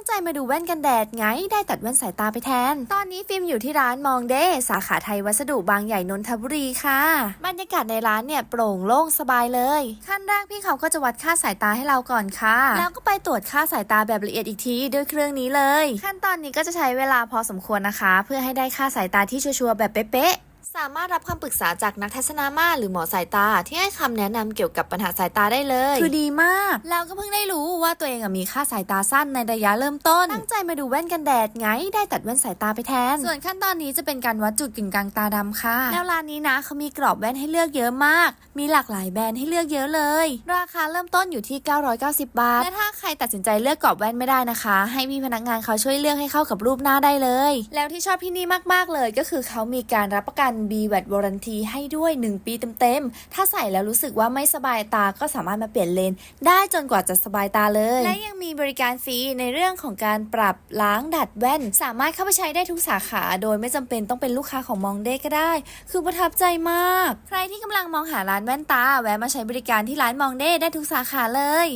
งใจมาดูแว่นกันแดดไง ได้ตัดแว่นสายตาไปแทน ตอนนี้ฟิล์มอยู่ที่ร้านมองเดสาขาไทยวัสดุบางใหญ่นนทบุรีค่ะ บรรยากาศในร้านเนี่ยโปร่งโล่งสบายเลย ขั้นแรกพี่เขาก็จะวัดค่าสายตาให้เราก่อนค่ะ แล้วก็ไปตรวจค่าสายตาแบบละเอียดอีกทีด้วยเครื่องนี้เลย ขั้นตอนนี้ก็จะใช้เวลาพอสมควรนะคะ เพื่อให้ได้ค่าสายตาที่ชัวร์ๆแบบเป๊ะๆ สามารถรับคำปรึกษาจากนักทัศนามาตรหรือหมอสายตาที่ให้คำแนะนำเกี่ยวกับปัญหาสายตาได้เลย คือดีมากแล้วก็เพิ่งได้รู้ว่าตัวเองอะมีค่าสายตาสั้นในระยะเริ่มต้น ตั้งใจมาดูแว่นกันแดดไง ได้ตัดแว่นสายตาไปแทน ส่วนขั้นตอนนี้จะเป็นการวัดจุดกึ่งกลางตาดำค่ะ แล้วร้านนี้นะเขามีกรอบแว่นให้เลือกเยอะมาก มีหลากหลายแบรนด์ให้เลือกเยอะเลย ราคาเริ่มต้นอยู่ที่ 990 บาท และถ้าใครตัดสินใจเลือกกรอบแว่นไม่ได้นะคะ ให้พี่พนักงานเขาช่วยเลือกให้เข้ากับรูปหน้าได้เลย แล้วที่ชอบที่นี่มากๆเลย ก็คือเขามีการรับประกัน b w a t Warranty ให้ด้วย 1 ปีเต็มๆ ถ้าใส่แล้วรู้สึกว่าไม่สบายตาก็สามารถมาเปลี่ยนเลน ได้จนกว่าจะสบายตาเลย และยังมีบริการฟรีในเรื่องของการปรับล้างดัดแว่น สามารถเข้าไปใช้ได้ทุกสาขา โดยไม่จำเป็นต้องเป็นลูกค้าของมองเด้ก็ได้ คือประทับใจมาก ใครที่กำลังมองหาร้านแว่นตา แวะมาใช้บริการที่ร้านมองเด้ได้ทุกสาขาเลย